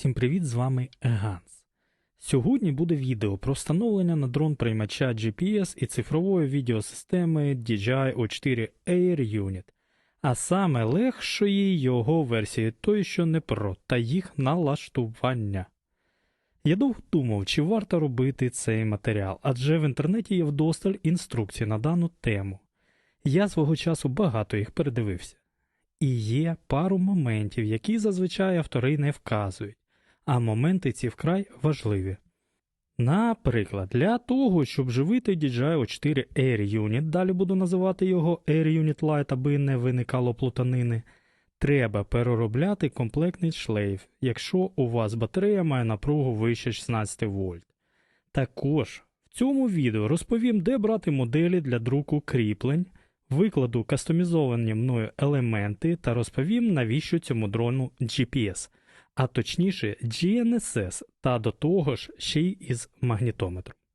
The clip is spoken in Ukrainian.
Всім привіт, з вами Ганс. Сьогодні буде відео про встановлення на дрон приймача GPS і цифрової відеосистеми DJI O4 Air Unit, а саме легшої його версії той, що не про, та їх налаштування. Я довго думав, чи варто робити цей матеріал, адже в інтернеті є вдосталь інструкцій на дану тему. Я свого часу багато їх передивився. І є пару моментів, які зазвичай автори не вказують, а моменти ці вкрай важливі. Наприклад, для того, щоб живити DJI O4 Air Unit, далі буду називати його Air Unit Lite, аби не виникало плутанини, треба переробляти комплектний шлейф, якщо у вас батарея має напругу вище 16 вольт. Також в цьому відео розповім, де брати моделі для друку кріплень, викладу кастомізовані мною елементи та розповім, навіщо цьому дрону GPS, а точніше GNSS та до того ж ще й із магнітометром.